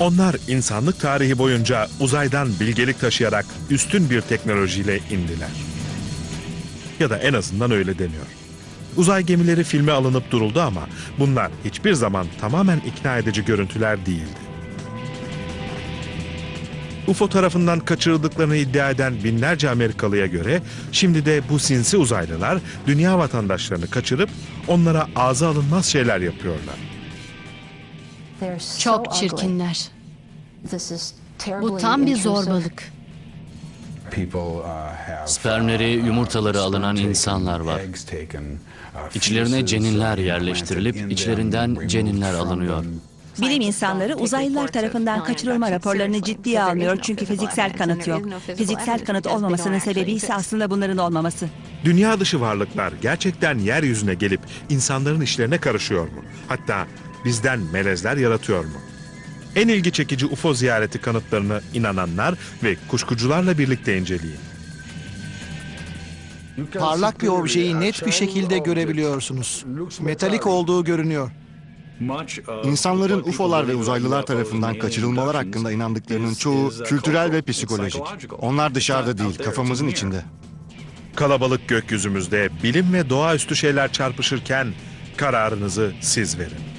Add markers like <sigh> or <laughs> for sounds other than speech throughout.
Onlar insanlık tarihi boyunca uzaydan bilgelik taşıyarak üstün bir teknolojiyle indiler. Ya da en azından öyle deniyor. Uzay gemileri filme alınıp duruldu ama bunlar hiçbir zaman tamamen ikna edici görüntüler değildi. UFO tarafından kaçırıldıklarını iddia eden binlerce Amerikalıya göre şimdi de bu sinsi uzaylılar dünya vatandaşlarını kaçırıp onlara ağza alınmaz şeyler yapıyorlar. Çok çirkinler. Bu tam bir zorbalık. Spermleri, yumurtaları alınan insanlar var. İçlerine ceninler yerleştirilip içlerinden ceninler alınıyor. Bilim insanları uzaylılar tarafından kaçırılma raporlarını ciddiye almıyor çünkü fiziksel kanıt yok. Fiziksel kanıt olmamasının sebebi ise aslında bunların olmaması. Dünya dışı varlıklar gerçekten yeryüzüne gelip insanların işlerine karışıyor mu? Hatta bizden melezler yaratıyor mu? En ilgi çekici UFO ziyareti kanıtlarını inananlar ve kuşkucularla birlikte inceleyin. Parlak bir objeyi net bir şekilde görebiliyorsunuz. Metalik olduğu görünüyor. İnsanların UFO'lar ve uzaylılar tarafından kaçırılmalar hakkında inandıklarının çoğu kültürel ve psikolojik. Onlar dışarıda değil, kafamızın içinde. Kalabalık gökyüzümüzde bilim ve doğaüstü şeyler çarpışırken kararınızı siz verin.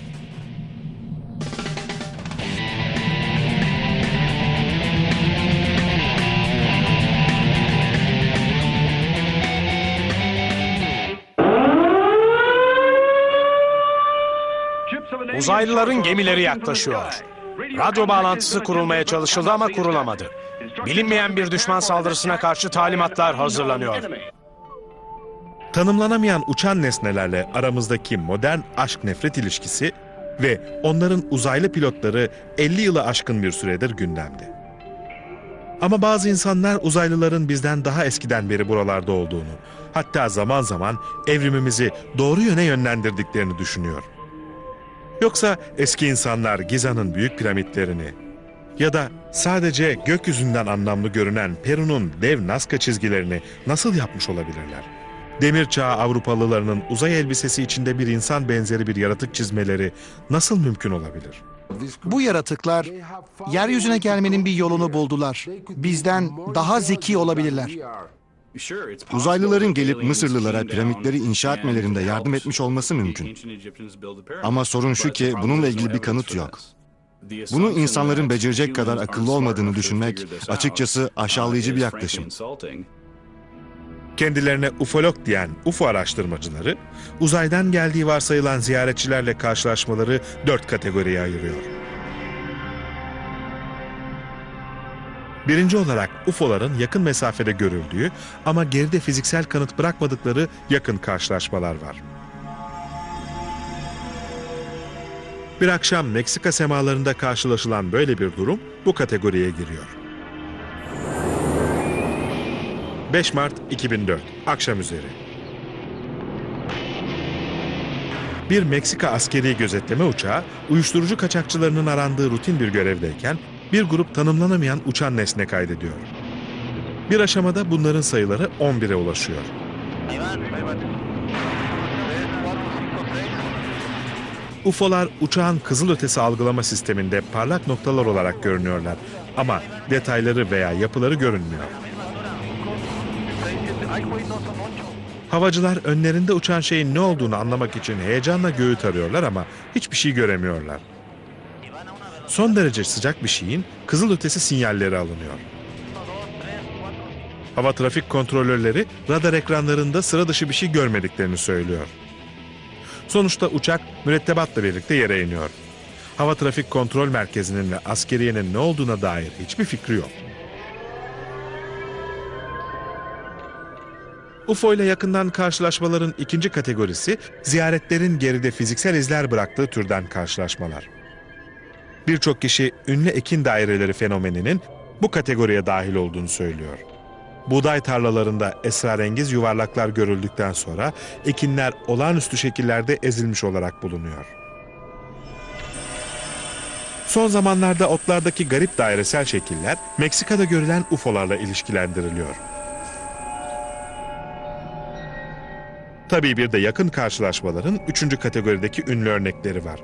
Uzaylıların gemileri yaklaşıyor. Radyo bağlantısı kurulmaya çalışıldı ama kurulamadı. Bilinmeyen bir düşman saldırısına karşı talimatlar hazırlanıyor. Tanımlanamayan uçan nesnelerle aramızdaki modern aşk nefret ilişkisi ve onların uzaylı pilotları 50 yılı aşkın bir süredir gündemde. Ama bazı insanlar uzaylıların bizden daha eskiden beri buralarda olduğunu, hatta zaman zaman evrimimizi doğru yöne yönlendirdiklerini düşünüyor. Yoksa eski insanlar Giza'nın büyük piramitlerini ya da sadece gökyüzünden anlamlı görünen Peru'nun dev Nazca çizgilerini nasıl yapmış olabilirler? Demir çağı Avrupalılarının uzay elbisesi içinde bir insan benzeri bir yaratık çizmeleri nasıl mümkün olabilir? Bu yaratıklar yeryüzüne gelmenin bir yolunu buldular. Bizden daha zeki olabilirler. Uzaylıların gelip Mısırlılara piramitleri inşa etmelerinde yardım etmiş olması mümkün. Ama sorun şu ki bununla ilgili bir kanıt yok. Bunu insanların becerecek kadar akıllı olmadığını düşünmek açıkçası aşağılayıcı bir yaklaşım. Kendilerine ufolog diyen UFO araştırmacıları, uzaydan geldiği varsayılan ziyaretçilerle karşılaşmaları dört kategoriye ayırıyor. Birinci olarak UFO'ların yakın mesafede görüldüğü ama geride fiziksel kanıt bırakmadıkları yakın karşılaşmalar var. Bir akşam Meksika semalarında karşılaşılan böyle bir durum bu kategoriye giriyor. 5 Mart 2004 akşam üzeri. Bir Meksika askeri gözetleme uçağı uyuşturucu kaçakçılarının arandığı rutin bir görevdeyken bir grup tanımlanamayan uçan nesne kaydediyor. Bir aşamada bunların sayıları 11'e ulaşıyor. UFO'lar uçağın kızılötesi algılama sisteminde parlak noktalar olarak görünüyorlar ama detayları veya yapıları görünmüyor. Havacılar önlerinde uçan şeyin ne olduğunu anlamak için heyecanla göğü tarıyorlar ama hiçbir şey göremiyorlar. Son derece sıcak bir şeyin kızılötesi sinyalleri alınıyor. Hava trafik kontrolörleri radar ekranlarında sıra dışı bir şey görmediklerini söylüyor. Sonuçta uçak mürettebatla birlikte yere iniyor. Hava trafik kontrol merkezinin ve askeriyenin ne olduğuna dair hiçbir fikri yok. UFO ile yakından karşılaşmaların ikinci kategorisi ziyaretlerin geride fiziksel izler bıraktığı türden karşılaşmalar. Birçok kişi ünlü ekin daireleri fenomeninin bu kategoriye dahil olduğunu söylüyor. Buğday tarlalarında esrarengiz yuvarlaklar görüldükten sonra ekinler olağanüstü şekillerde ezilmiş olarak bulunuyor. Son zamanlarda otlardaki garip dairesel şekiller Meksika'da görülen UFO'larla ilişkilendiriliyor. Tabii bir de yakın karşılaşmaların üçüncü kategorideki ünlü örnekleri var.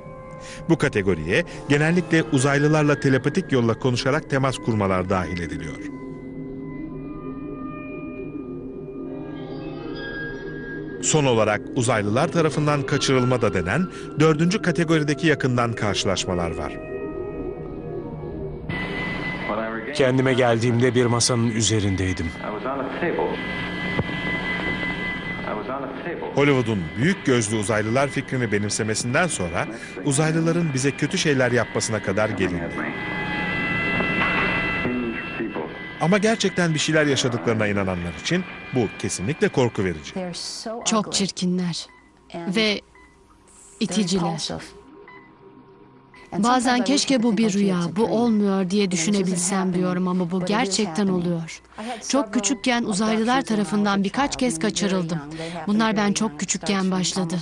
Bu kategoriye genellikle uzaylılarla telepatik yolla konuşarak temas kurmalar dahil ediliyor. Son olarak uzaylılar tarafından kaçırılma da denen dördüncü kategorideki yakından karşılaşmalar var. Kendime geldiğimde bir masanın üzerindeydim. Hollywood'un büyük gözlü uzaylılar fikrini benimsemesinden sonra uzaylıların bize kötü şeyler yapmasına kadar gelindi. Ama gerçekten bir şeyler yaşadıklarına inananlar için bu kesinlikle korku verici. Çok çirkinler ve iticiler. Bazen keşke bu bir rüya, bu olmuyor diye düşünebilsem diyorum ama bu gerçekten oluyor. Çok küçükken uzaylılar tarafından birkaç kez kaçırıldım. Bunlar ben çok küçükken başladı.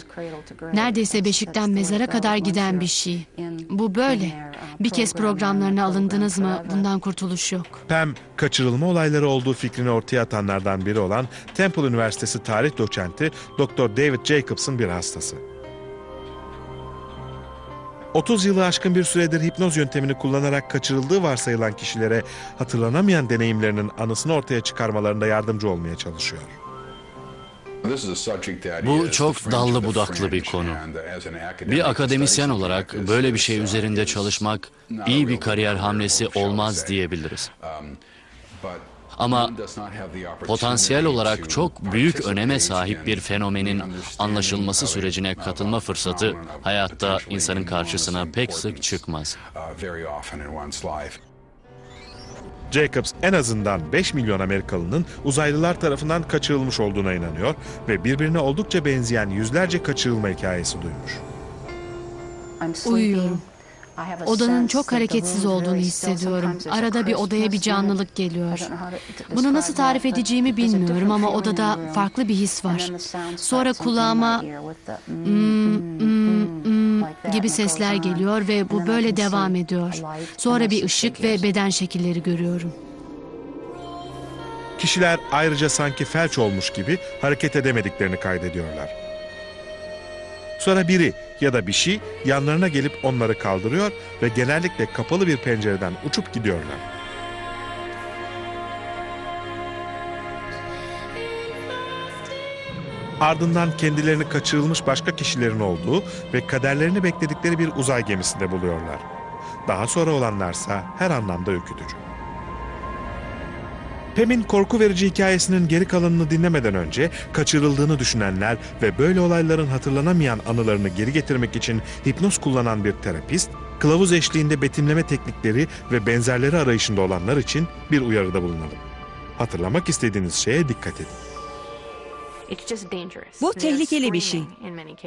Neredeyse beşikten mezara kadar giden bir şey. Bu böyle. Bir kez programlarına alındınız mı bundan kurtuluş yok. Pam, kaçırılma olayları olduğu fikrini ortaya atanlardan biri olan Temple Üniversitesi tarih doçenti Dr. David Jacobs'ın bir hastası. 30 yılı aşkın bir süredir hipnoz yöntemini kullanarak kaçırıldığı varsayılan kişilere hatırlanamayan deneyimlerinin anısını ortaya çıkarmalarında yardımcı olmaya çalışıyor. Bu çok dallı budaklı bir konu. Bir akademisyen olarak böyle bir şey üzerinde çalışmak iyi bir kariyer hamlesi olmaz diyebiliriz. Ama potansiyel olarak çok büyük öneme sahip bir fenomenin anlaşılması sürecine katılma fırsatı hayatta insanın karşısına pek sık çıkmaz. Jacobs en azından 5 milyon Amerikalının uzaylılar tarafından kaçırılmış olduğuna inanıyor ve birbirine oldukça benzeyen yüzlerce kaçırılma hikayesi duymuş. Uyuyorum. Odanın çok hareketsiz olduğunu hissediyorum. Arada bir odaya bir canlılık geliyor. Bunu nasıl tarif edeceğimi bilmiyorum ama odada farklı bir his var. Sonra kulağıma "Mm, mm, mm" gibi sesler geliyor ve bu böyle devam ediyor. Sonra bir ışık ve beden şekilleri görüyorum. Kişiler ayrıca sanki felç olmuş gibi hareket edemediklerini kaydediyorlar. Sonra biri ya da bir şey yanlarına gelip onları kaldırıyor ve genellikle kapalı bir pencereden uçup gidiyorlar. Ardından kendilerini kaçırılmış başka kişilerin olduğu ve kaderlerini bekledikleri bir uzay gemisinde buluyorlar. Daha sonra olanlarsa her anlamda ürkütücü. Pem'in korku verici hikayesinin geri kalanını dinlemeden önce kaçırıldığını düşünenler ve böyle olayların hatırlanamayan anılarını geri getirmek için hipnoz kullanan bir terapist, kılavuz eşliğinde betimleme teknikleri ve benzerleri arayışında olanlar için bir uyarıda bulunalım. Hatırlamak istediğiniz şeye dikkat edin. Bu tehlikeli bir şey.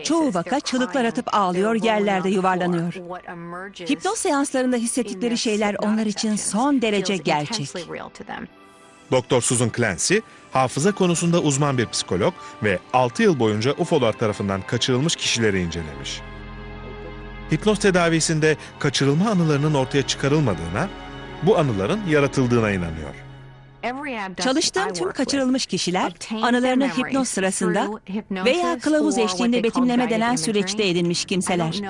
Çoğu vaka çığlıklar atıp ağlıyor, yerlerde yuvarlanıyor. Hipnoz seanslarında hissettikleri şeyler onlar için son derece gerçek. Dr. Susan Clancy, hafıza konusunda uzman bir psikolog ve 6 yıl boyunca UFO'lar tarafından kaçırılmış kişileri incelemiş. Hipnoz tedavisinde kaçırılma anılarının ortaya çıkarılmadığına, bu anıların yaratıldığına inanıyor. Çalıştığım tüm kaçırılmış kişiler anılarını hipnoz sırasında veya kılavuz eşliğinde betimleme denen süreçte edinmiş kimseler.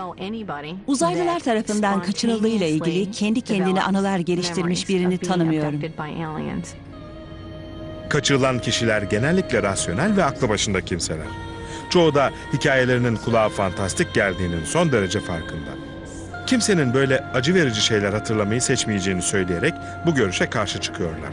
Uzaylılar tarafından kaçırıldığıyla ilgili kendi kendine anılar geliştirmiş birini tanımıyorum. Kaçırılan kişiler genellikle rasyonel ve aklı başında kimseler. Çoğu da hikayelerinin kulağa fantastik geldiğinin son derece farkında. Kimsenin böyle acı verici şeyler hatırlamayı seçmeyeceğini söyleyerek bu görüşe karşı çıkıyorlar.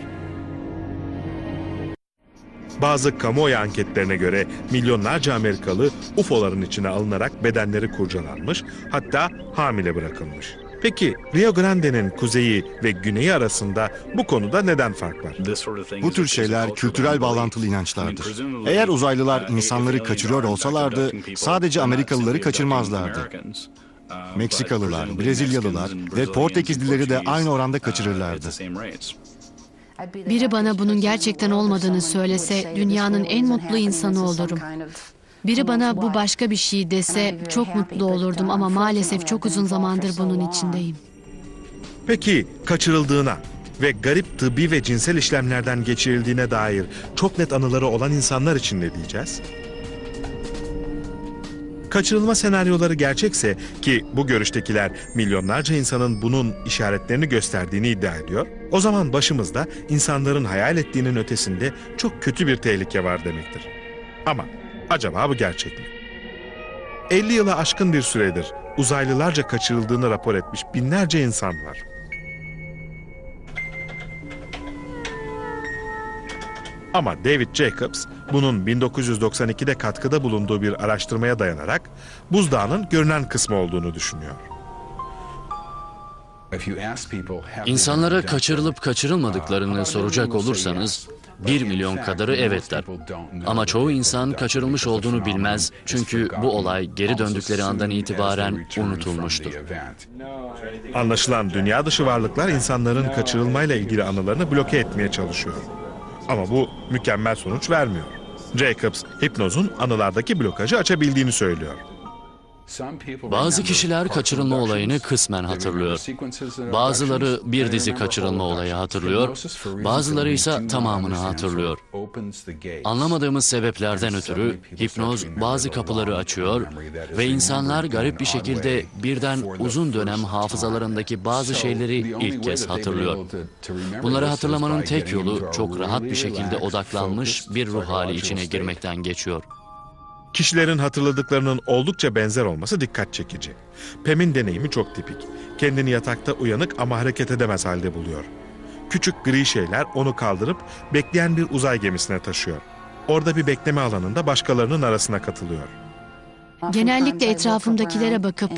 Bazı kamuoyu anketlerine göre milyonlarca Amerikalı UFO'ların içine alınarak bedenleri kurcalanmış, hatta hamile bırakılmış. Peki Rio Grande'nin kuzeyi ve güneyi arasında bu konuda neden fark var? Bu tür şeyler kültürel bağlantılı inançlardır. Eğer uzaylılar insanları kaçırıyor olsalardı sadece Amerikalıları kaçırmazlardı. Meksikalılar, Brezilyalılar ve Portekizlileri de aynı oranda kaçırırlardı. Biri bana bunun gerçekten olmadığını söylese dünyanın en mutlu insanı olurum. Biri bana bu başka bir şey dese çok mutlu olurdum ama maalesef çok uzun zamandır bunun içindeyim. Peki kaçırıldığına ve garip tıbbi ve cinsel işlemlerden geçirildiğine dair çok net anıları olan insanlar için ne diyeceğiz? Kaçırılma senaryoları gerçekse ki bu görüştekiler milyonlarca insanın bunun işaretlerini gösterdiğini iddia ediyor. O zaman başımızda insanların hayal ettiğinin ötesinde çok kötü bir tehlike var demektir. Ama acaba bu gerçek mi? 50 yıla aşkın bir süredir uzaylılarca kaçırıldığını rapor etmiş binlerce insan var. Ama David Jacobs bunun 1992'de katkıda bulunduğu bir araştırmaya dayanarak buzdağının görünen kısmı olduğunu düşünüyor. İnsanlara kaçırılıp kaçırılmadıklarını soracak olursanız 1 milyon kadarı evet der. Ama çoğu insan kaçırılmış olduğunu bilmez çünkü bu olay geri döndükleri andan itibaren unutulmuştur. Anlaşılan dünya dışı varlıklar insanların kaçırılmayla ilgili anılarını bloke etmeye çalışıyor. Ama bu mükemmel sonuç vermiyor. Jacobs, hipnozun anılardaki blokajı açabildiğini söylüyor. Bazı kişiler kaçırılma olayını kısmen hatırlıyor. Bazıları bir dizi kaçırılma olayı hatırlıyor, bazıları ise tamamını hatırlıyor. Anlamadığımız sebeplerden ötürü hipnoz bazı kapıları açıyor ve insanlar garip bir şekilde birden uzun dönem hafızalarındaki bazı şeyleri ilk kez hatırlıyor. Bunları hatırlamanın tek yolu çok rahat bir şekilde odaklanmış bir ruh hali içine girmekten geçiyor. Kişilerin hatırladıklarının oldukça benzer olması dikkat çekici. Pem'in deneyimi çok tipik. Kendini yatakta uyanık ama hareket edemez halde buluyor. Küçük gri şeyler onu kaldırıp bekleyen bir uzay gemisine taşıyor. Orada bir bekleme alanında başkalarının arasına katılıyor. Genellikle etrafımdakilere bakıp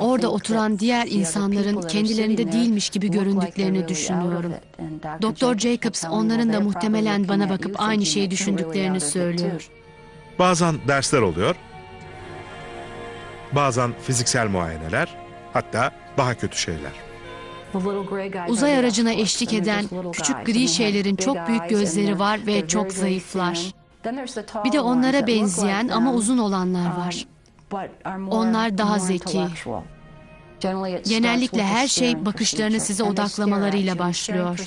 orada oturan diğer insanların kendilerinde değilmiş gibi göründüklerini düşünüyorum. Doktor Jacobs onların da muhtemelen bana bakıp aynı şeyi düşündüklerini söylüyor. Bazen dersler oluyor, bazen fiziksel muayeneler, hatta daha kötü şeyler. Uzay aracına eşlik eden küçük gri şeylerin çok büyük gözleri var ve çok zayıflar. Bir de onlara benzeyen ama uzun olanlar var. Onlar daha zeki. Genellikle her şey bakışlarını size odaklamalarıyla başlıyor.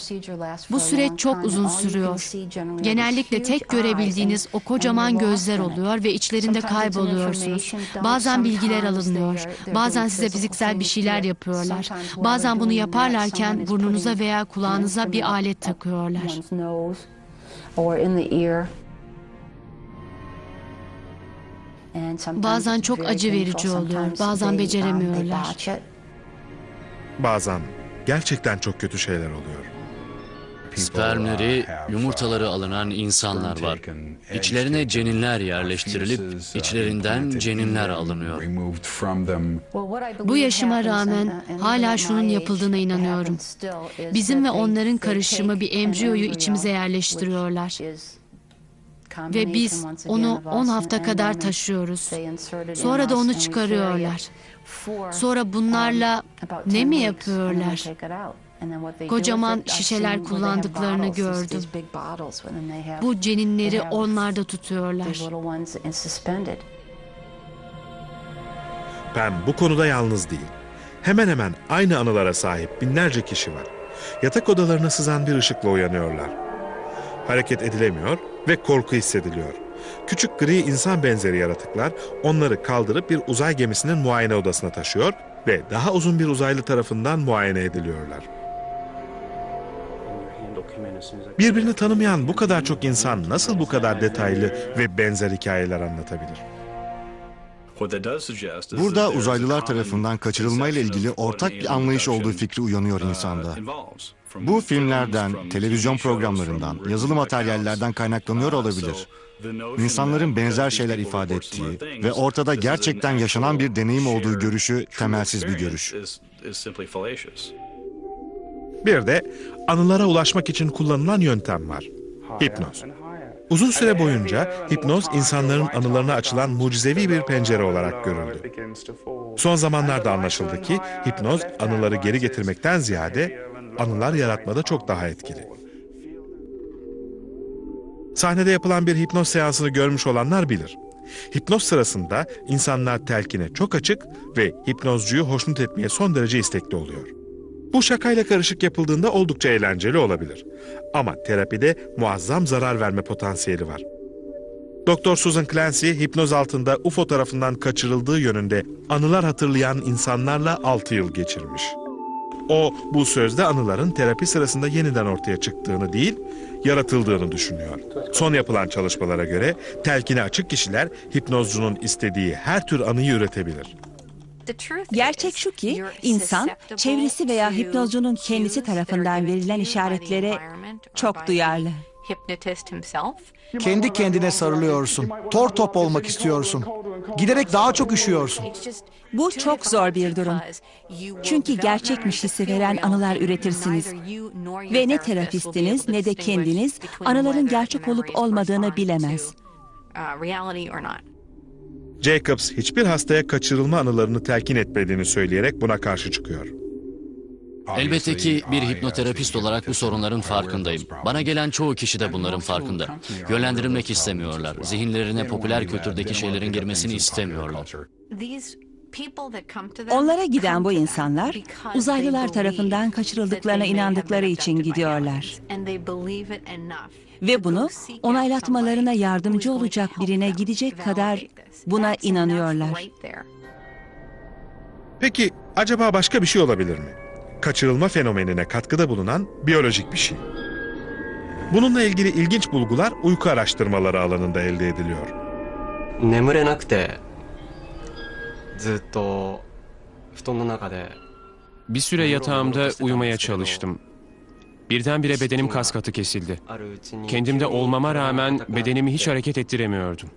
Bu süreç çok uzun sürüyor. Genellikle tek görebildiğiniz o kocaman gözler oluyor ve içlerinde kayboluyorsunuz. Bazen bilgiler alınıyor. Bazen size fiziksel bir şeyler yapıyorlar. Bazen bunu yaparlarken burnunuza veya kulağınıza bir alet takıyorlar. Bazen çok acı verici oluyor. Bazen beceremiyorlar. Bazen gerçekten çok kötü şeyler oluyor. Spermleri, yumurtaları alınan insanlar var. İçlerine ceninler yerleştirilip içlerinden ceninler alınıyor. Bu yaşıma rağmen hala şunun yapıldığına inanıyorum. Bizim ve onların karışımı bir embriyoyu içimize yerleştiriyorlar. Ve biz onu 10 hafta kadar taşıyoruz. Sonra da onu çıkarıyorlar. Sonra bunlarla ne mi yapıyorlar? Kocaman şişeler kullandıklarını gördüm. Bu ceninleri onlarda tutuyorlar. Pem bu konuda yalnız değil. Hemen hemen aynı anılara sahip binlerce kişi var. Yatak odalarına sızan bir ışıkla uyanıyorlar. Hareket edilemiyor ve korku hissediliyor. Küçük gri insan benzeri yaratıklar onları kaldırıp bir uzay gemisinin muayene odasına taşıyor ve daha uzun bir uzaylı tarafından muayene ediliyorlar. Birbirini tanımayan bu kadar çok insan nasıl bu kadar detaylı ve benzer hikayeler anlatabilir? Burada uzaylılar tarafından kaçırılmayla ilgili ortak bir anlayış olduğu fikri uyanıyor insanda. Bu filmlerden, televizyon programlarından, yazılı materyallerden kaynaklanıyor olabilir. İnsanların benzer şeyler ifade ettiği ve ortada gerçekten yaşanan bir deneyim olduğu görüşü temelsiz bir görüş. Bir de anılara ulaşmak için kullanılan yöntem var. Hipnoz. Uzun süre boyunca hipnoz insanların anılarına açılan mucizevi bir pencere olarak görüldü. Son zamanlarda anlaşıldı ki hipnoz anıları geri getirmekten ziyade anılar yaratmada çok daha etkili. Sahnede yapılan bir hipnoz seansını görmüş olanlar bilir. Hipnoz sırasında insanlar telkine çok açık ve hipnozcuyu hoşnut etmeye son derece istekli oluyor. Bu şakayla karışık yapıldığında oldukça eğlenceli olabilir. Ama terapide muazzam zarar verme potansiyeli var. Doktor Susan Clancy hipnoz altında UFO tarafından kaçırıldığı yönünde anılar hatırlayan insanlarla 6 yıl geçirmiş. O bu sözde anıların terapi sırasında yeniden ortaya çıktığını değil, yaratıldığını düşünüyor. Son yapılan çalışmalara göre telkine açık kişiler hipnozcunun istediği her tür anıyı üretebilir. Gerçek şu ki insan çevresi veya hipnozcunun kendisi tarafından verilen işaretlere çok duyarlı. Kendi kendine sarılıyorsun. Tor top olmak istiyorsun. Giderek daha çok üşüyorsun. Bu çok zor bir durum. Çünkü gerçekmiş hissi veren anılar üretirsiniz. Ve ne terapistiniz ne de kendiniz anıların gerçek olup olmadığını bilemez. Jacobs hiçbir hastaya kaçırılma anılarını telkin etmediğini söyleyerek buna karşı çıkıyor. Elbette ki bir hipnoterapist olarak bu sorunların farkındayım. Bana gelen çoğu kişi de bunların farkında. Yönlendirilmek istemiyorlar. Zihinlerine popüler kültürdeki şeylerin girmesini istemiyorlar. Onlara giden bu insanlar uzaylılar tarafından kaçırıldıklarına inandıkları için gidiyorlar Ve bunu onaylatmalarına yardımcı olacak birine gidecek kadar buna inanıyorlar. Peki acaba başka bir şey olabilir mi? Kaçırılma fenomenine katkıda bulunan biyolojik bir şey. Bununla ilgili ilginç bulgular uyku araştırmaları alanında elde ediliyor. 眠れなくてずっと布団の中で Bir süre yatağımda uyumaya çalıştım. Birdenbire bedenim kas katı kesildi. Kendimde olmama rağmen bedenimi hiç hareket ettiremiyordum.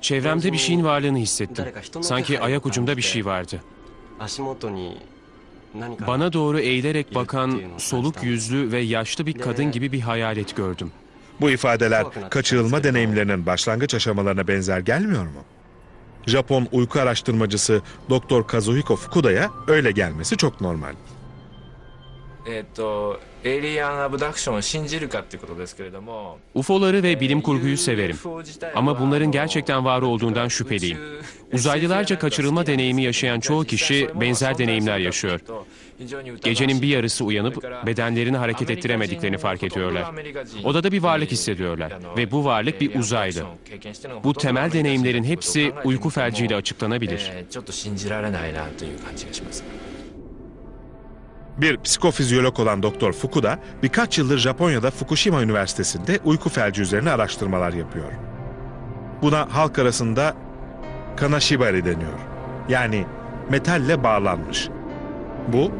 Çevremde bir şeyin varlığını hissettim. Sanki ayak ucumda bir şey vardı. Bana doğru eğilerek bakan soluk yüzlü ve yaşlı bir kadın gibi bir hayalet gördüm. Bu ifadeler kaçırılma deneyimlerinin başlangıç aşamalarına benzer gelmiyor mu? Japon uyku araştırmacısı Dr. Kazuhiko Fukuda'ya öyle gelmesi çok normal. えっとエイリアンアブダクションを信じるかっていうことですけれども UFO'ları ve bilim kurguyu severim. Ama bunların gerçekten var olduğundan şüpheliyim. Uzaylılarca <laughs> kaçırılma deneyimi yaşayan çoğu kişi benzer deneyimler yaşıyor. Gecenin bir yarısı uyanıp bedenlerini hareket ettiremediklerini fark ediyorlar. Odada bir varlık hissediyorlar ve bu varlık bir uzaylı. Bu temel deneyimlerin hepsi uyku felciyle açıklanabilir. Bir psikofizyolog olan Dr. Fukuda birkaç yıldır Japonya'da Fukushima Üniversitesi'nde uyku felci üzerine araştırmalar yapıyor. Buna halk arasında kanashibari deniyor. Yani metalle bağlanmış. Bu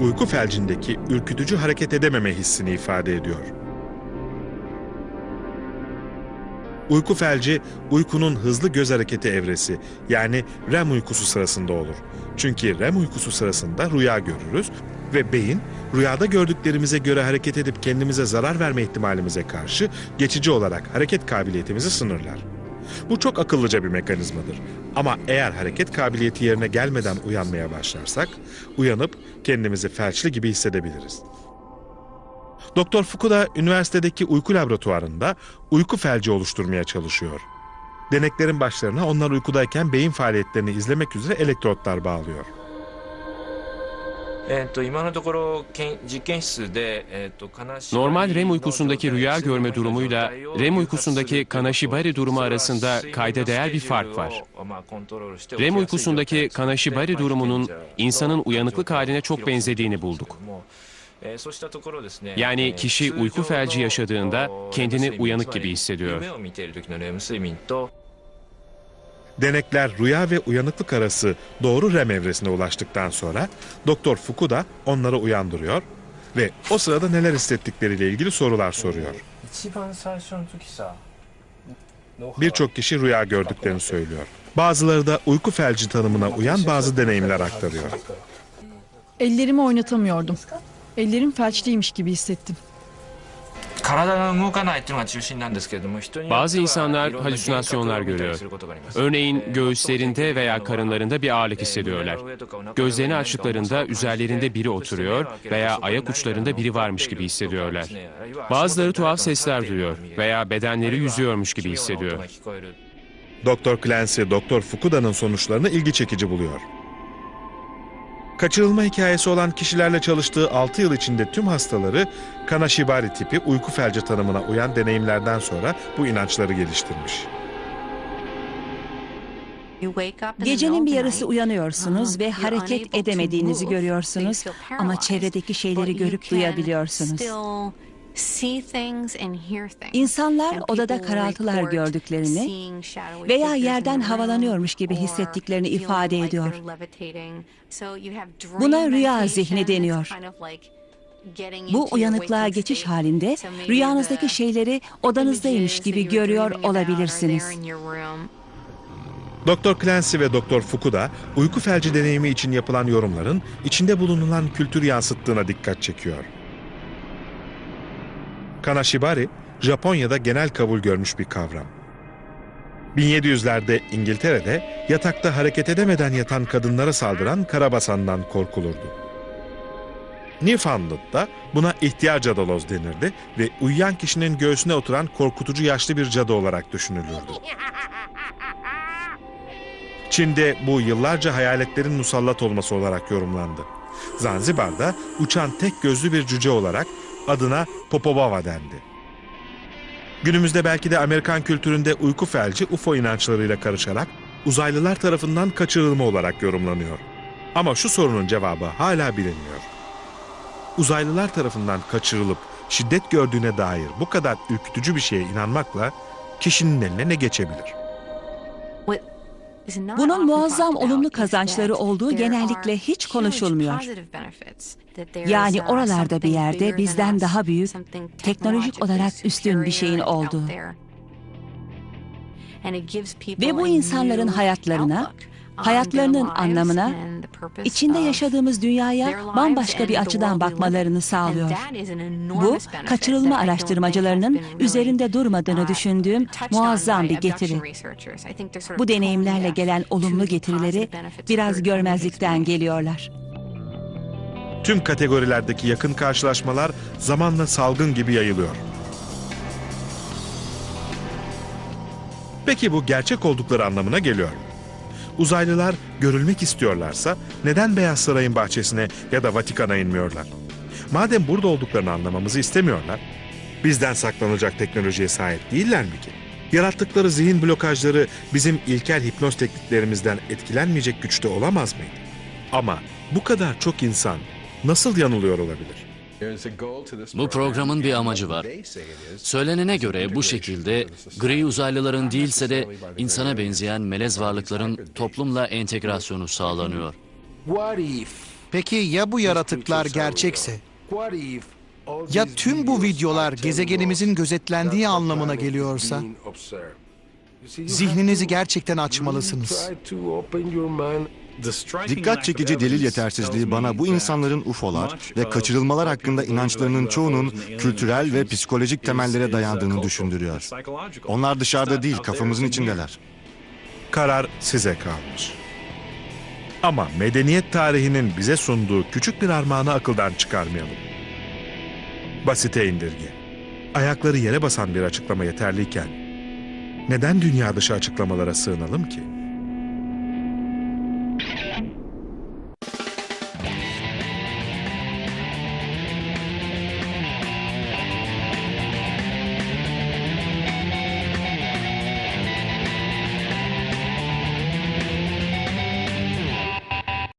uyku felcindeki ürkütücü hareket edememe hissini ifade ediyor. Uyku felci uykunun hızlı göz hareketi evresi yani REM uykusu sırasında olur. Çünkü REM uykusu sırasında rüya görürüz ve beyin rüyada gördüklerimize göre hareket edip kendimize zarar verme ihtimalimize karşı geçici olarak hareket kabiliyetimizi sınırlar. Bu çok akıllıca bir mekanizmadır. Ama eğer hareket kabiliyeti yerine gelmeden uyanmaya başlarsak, uyanıp kendimizi felçli gibi hissedebiliriz. Doktor Fukuda üniversitedeki uyku laboratuvarında uyku felci oluşturmaya çalışıyor. Deneklerin başlarına onlar uykudayken beyin faaliyetlerini izlemek üzere elektrotlar bağlıyor. Normal REM uykusundaki rüya görme durumuyla REM uykusundaki kanashibari durumu arasında kayda değer bir fark var. REM uykusundaki kanashibari durumunun insanın uyanıklık haline çok benzediğini bulduk. Yani kişi uyku felci yaşadığında kendini uyanık gibi hissediyor. Denekler rüya ve uyanıklık arası doğru REM evresine ulaştıktan sonra Doktor Fukuda onları uyandırıyor ve o sırada neler hissettikleriyle ilgili sorular soruyor. Birçok kişi rüya gördüklerini söylüyor. Bazıları da uyku felci tanımına uyan bazı deneyimler aktarıyor. Ellerimi oynatamıyordum. Ellerim felçliymiş gibi hissettim. Bazı insanlar halüsinasyonlar görüyor. Örneğin göğüslerinde veya karınlarında bir ağırlık hissediyorlar. Gözlerini açtıklarında üzerlerinde biri oturuyor veya ayak uçlarında biri varmış gibi hissediyorlar. Bazıları tuhaf sesler duyuyor veya bedenleri yüzüyormuş gibi hissediyor. Doktor Clancy, Doktor Fukuda'nın sonuçlarını ilgi çekici buluyor. Kaçırılma hikayesi olan kişilerle çalıştığı 6 yıl içinde tüm hastaları Kanashibari tipi uyku felci tanımına uyan deneyimlerden sonra bu inançları geliştirmiş. Gecenin bir yarısı uyanıyorsunuz ve hareket edemediğinizi görüyorsunuz ama çevredeki şeyleri görüp duyabiliyorsunuz. İnsanlar odada karaltılar gördüklerini veya yerden havalanıyormuş gibi hissettiklerini ifade ediyor. Buna rüya zihni deniyor. Bu uyanıklığa geçiş halinde rüyanızdaki şeyleri odanızdaymış gibi görüyor olabilirsiniz. Dr. Clancy ve Dr. Fukuda uyku felci deneyimi için yapılan yorumların içinde bulunulan kültür yansıttığına dikkat çekiyor. Kanashibari, Japonya'da genel kabul görmüş bir kavram. 1700'lerde İngiltere'de yatakta hareket edemeden yatan kadınlara saldıran karabasandan korkulurdu. Newfoundland'da buna ihtiyar cadaloz denirdi ve uyuyan kişinin göğsüne oturan korkutucu yaşlı bir cadı olarak düşünülürdü. Çin'de bu yıllarca hayaletlerin musallat olması olarak yorumlandı. Zanzibar'da uçan tek gözlü bir cüce olarak adına Popobava dendi. Günümüzde belki de Amerikan kültüründe uyku felci UFO inançlarıyla karışarak uzaylılar tarafından kaçırılma olarak yorumlanıyor. Ama şu sorunun cevabı hala bilinmiyor. Uzaylılar tarafından kaçırılıp şiddet gördüğüne dair bu kadar ürkütücü bir şeye inanmakla kişinin eline ne geçebilir? Bunun muazzam olumlu kazançları olduğu genellikle hiç konuşulmuyor. Yani oralarda bir yerde bizden daha büyük, teknolojik olarak üstün bir şeyin olduğu. Ve bu insanların hayatlarına, hayatlarının anlamına, içinde yaşadığımız dünyaya bambaşka bir açıdan bakmalarını sağlıyor. Bu, kaçırılma araştırmacılarının üzerinde durmadığını düşündüğüm muazzam bir getiri. Bu deneyimlerle gelen olumlu getirileri biraz görmezlikten geliyorlar. Tüm kategorilerdeki yakın karşılaşmalar zamanla salgın gibi yayılıyor. Peki bu gerçek oldukları anlamına geliyor. mu? Uzaylılar görülmek istiyorlarsa neden Beyaz Saray'ın bahçesine ya da Vatikan'a inmiyorlar? Madem burada olduklarını anlamamızı istemiyorlar, bizden saklanacak teknolojiye sahip değiller mi ki? Yarattıkları zihin blokajları bizim ilkel hipnoz tekniklerimizden etkilenmeyecek güçte olamaz mıydı? Ama bu kadar çok insan nasıl yanılıyor olabilir? Bu programın bir amacı var. Söylenene göre bu şekilde gri uzaylıların değilse de insana benzeyen melez varlıkların toplumla entegrasyonu sağlanıyor. Peki ya bu yaratıklar gerçekse? Ya tüm bu videolar gezegenimizin gözetlendiği anlamına geliyorsa? Zihninizi gerçekten açmalısınız. Dikkat çekici delil yetersizliği bana bu insanların UFO'lar ve kaçırılmalar hakkında inançlarının çoğunun kültürel ve psikolojik temellere dayandığını düşündürüyor. Onlar dışarıda değil, kafamızın içindeler. Karar size kalmış. Ama medeniyet tarihinin bize sunduğu küçük bir armağanı akıldan çıkarmayalım. Basite indirge. Ayakları yere basan bir açıklama yeterliyken neden dünya dışı açıklamalara sığınalım ki?